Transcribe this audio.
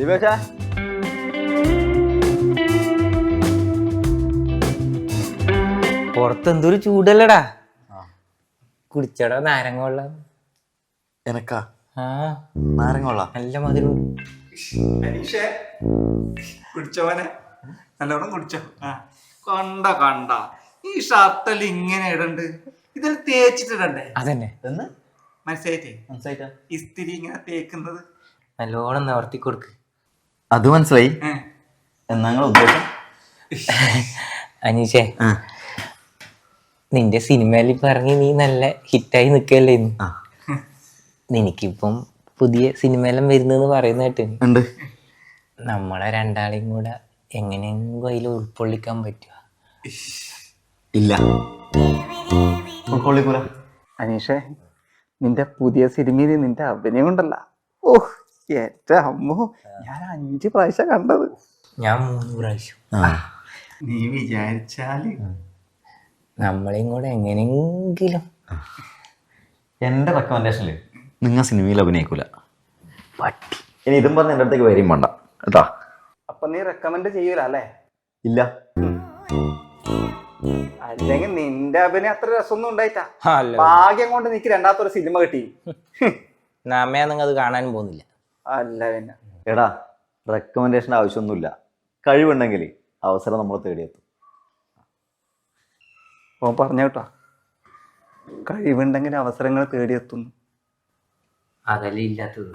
ദിവേശ പുറത്ത് എന്തൊരു ചൂടല്ലടാ കുടിച്ചടാ നാരങ്ങ വെള്ളം എനക്കാ? ആ. നാരങ്ങ വെള്ളം നല്ല മധുരം. അനീഷേ കുടിച്ചോനെ നല്ലോണം കുടിച്ചോ. ആ. കണ്ട കണ്ട. ഈ ഷർട്ടല്ല ഇങ്ങനെ ഇടണ്ട്. ഇതിൽ തേച്ചിട്ടിടണ്ടേ? അതന്നെ. എന്ന്? മനസ്സിലായിട്ടേ. മനസ്സിലായിട്ടാ ഇസ്തിരി ഇങ്ങനെ തേക്കുന്നത്. നല്ലോണം നിവർത്തി കൊടുക്ക് അത് മനസ്സിലായി. എന്നാ ഉദ്ദേശം? അനീഷേ നിന്റെ സിനിമയിൽ ഇപ്പൊ ഇറങ്ങി നീ നല്ല ഹിറ്റായി നിൽക്കല്ലേ ആ. നിനക്കിപ്പം പുതിയ സിനിമയെല്ലാം വരുന്നെന്ന് പറയുന്ന കേട്ടുണ്ട് നമ്മളെ രണ്ടാളെയും കൂടെ എങ്ങനെയെങ്കിലും അതിൽ ഉൾക്കൊള്ളിക്കാൻ പറ്റുക ഇല്ല. ഉൾക്കൊള്ളിക്കൂല. അനീഷേ നിന്റെ പുതിയ സിനിമയിൽ നിന്റെ അഭിനയം കൊണ്ടല്ല ഓ എന്റെ അമ്മോ ഞാൻ അഞ്ച് പ്രാവശ്യം കണ്ടത്. ഞാൻ മൂന്ന് പ്രാവശ്യം. ആ. നീ വിചാരിച്ചാൽ. നമ്മളെയും കൂടെ എങ്ങനെയെങ്കിലും. എന്റെ റെക്കമെൻഡേഷനിൽ നിങ്ങൾ സിനിമയിൽ അഭിനയിക്കൂല. പട്ടി ഇനി ഇതും പറഞ്ഞ എന്റെ അടുത്തേക്ക് വരും വേണ്ട. കേട്ടാ? അപ്പൊ നീ റെക്കമെൻഡ് ചെയ്യൂല അല്ലേ? ഇല്ല. അല്ലെങ്കിൽ നിന്റെ അഭിനയം അത്ര രസമൊന്നും ഉണ്ടായിട്ടാ. ഭാഗ്യം കൊണ്ട് നിനക്ക് രണ്ടാമത്തൊരു സിനിമ കിട്ടി. നമ്മയാ നിങ്ങൾ അത് കാണാൻ പോകുന്നില്ല. അല്ല പിന്നെ. എടാ റെക്കമെൻഡേഷൻ ആവശ്യമൊന്നുമില്ല. കഴിവുണ്ടെങ്കിൽ അവസരം നമ്മൾ തേടിയെത്തും. ഓ പറഞ്ഞ കേട്ടോ. കഴിവുണ്ടെങ്കിൽ അവസരങ്ങൾ തേടിയെത്തുന്നു. അതല്ലേ ഇല്ലാത്തത്.